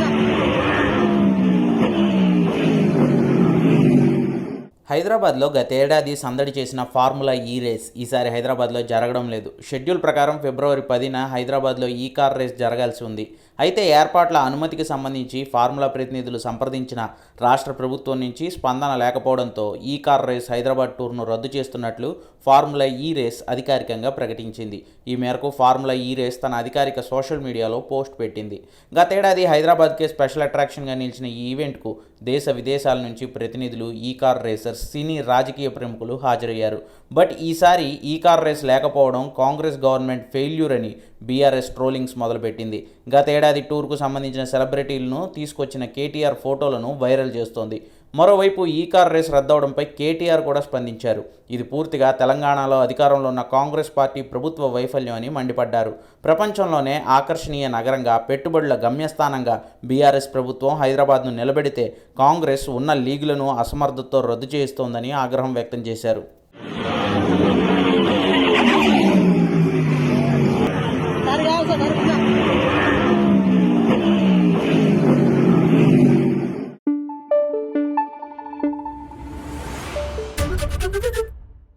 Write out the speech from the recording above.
ayuda. హైదరాబాద్లో గతేడాది సందడి చేసిన ఫార్ములా ఈ రేస్ ఈసారి హైదరాబాద్లో జరగడం లేదు. షెడ్యూల్ ప్రకారం ఫిబ్రవరి పదిన హైదరాబాద్లో ఈ కార్ రేస్ జరగాల్సి ఉంది. అయితే ఏర్పాట్ల అనుమతికి సంబంధించి ఫార్ములా ప్రతినిధులు సంప్రదించిన రాష్ట్ర ప్రభుత్వం నుంచి స్పందన లేకపోవడంతో ఈ కార్ రేస్ హైదరాబాద్ టూర్ను రద్దు చేస్తున్నట్లు ఫార్ములా ఈ రేస్ అధికారికంగా ప్రకటించింది. ఈ మేరకు ఫార్ములా ఈ రేస్ తన అధికారిక సోషల్ మీడియాలో పోస్ట్ పెట్టింది. గతేడాది హైదరాబాద్కే స్పెషల్ అట్రాక్షన్గా నిలిచిన ఈ ఈవెంట్కు దేశ విదేశాల నుంచి ప్రతినిధులు ఈ కార్ రేసర్స్ సినీ రాజకీయ ప్రముఖులు హాజరయ్యారు. బట్ ఈసారి ఈ కార్ రేస్ లేకపోవడం కాంగ్రెస్ గవర్నమెంట్ ఫెయిల్యూర్ అని బీఆర్ఎస్ ట్రోలింగ్స్ మొదలుపెట్టింది. గతేడాది టూర్కు సంబంధించిన సెలబ్రిటీలను తీసుకొచ్చిన కేటీఆర్ ఫోటోలను వైరల్ చేస్తోంది. మరోవైపు ఈ కార్ రేస్ రద్దవడంపై కేటీఆర్ కూడా స్పందించారు. ఇది పూర్తిగా తెలంగాణలో అధికారంలో ఉన్న కాంగ్రెస్ పార్టీ ప్రభుత్వ వైఫల్యం అని మండిపడ్డారు. ప్రపంచంలోనే ఆకర్షణీయ నగరంగా పెట్టుబడుల గమ్యస్థానంగా బీఆర్ఎస్ ప్రభుత్వం హైదరాబాద్ను నిలబెడితే కాంగ్రెస్ ఉన్న లీగులను అసమర్థతో రద్దు చేస్తోందని ఆగ్రహం వ్యక్తం చేశారు. Gracias.